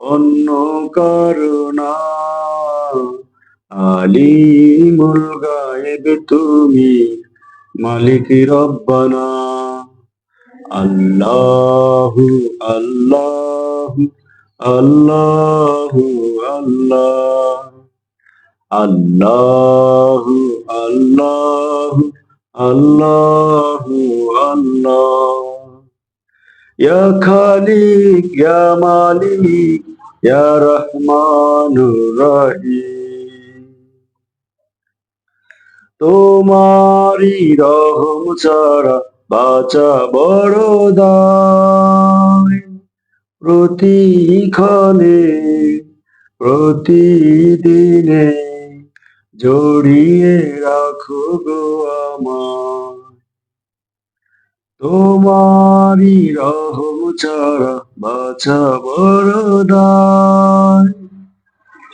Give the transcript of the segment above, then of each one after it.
অন্য করুণা। আলিমুল গায়েব তুমি মালিক রব্বানা। আল্লাহু আল্লাহু আল্লাহু, আল্লাহ। আল্লাহু আল্লাহু আল্লাহু, আল্লাহ। ইয়া খালিক, ইয়া মালিক ইয়া রহমানুর রহিম তোমারি রহম ছাড়া বাঁচা বড় দায়। প্রতিক্ষণে প্রতিদিনে জড়িয়ে রাখো গো আমার তোমারি রহম ছাড়া বাছা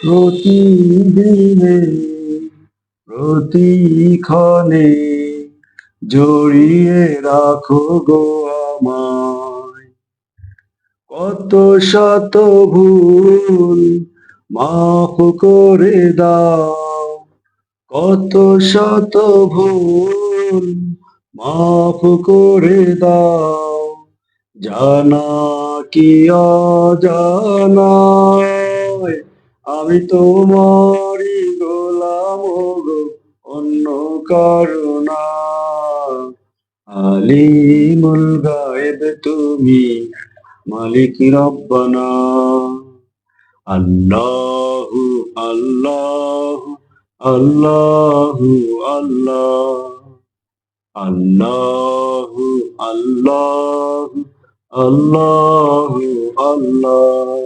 প্রতিদিনে, প্রতিক্ষণে জড়িয়ে রাখো গো আমায়। কত শত ভুল মাফ করে দাও, কত শত ভুল মাফ করে দাও। জানা কি অজানায়? আমি তোমারই গোলাম গো, অন্য কারণা। আলিমুল গায়েব তুমি মালিক রব্বানা। আল্লাহু আল্লাহু আল্লাহু আল্লাহ। আল্লাহু আল্লাহু আল্লাহু আল্লাহ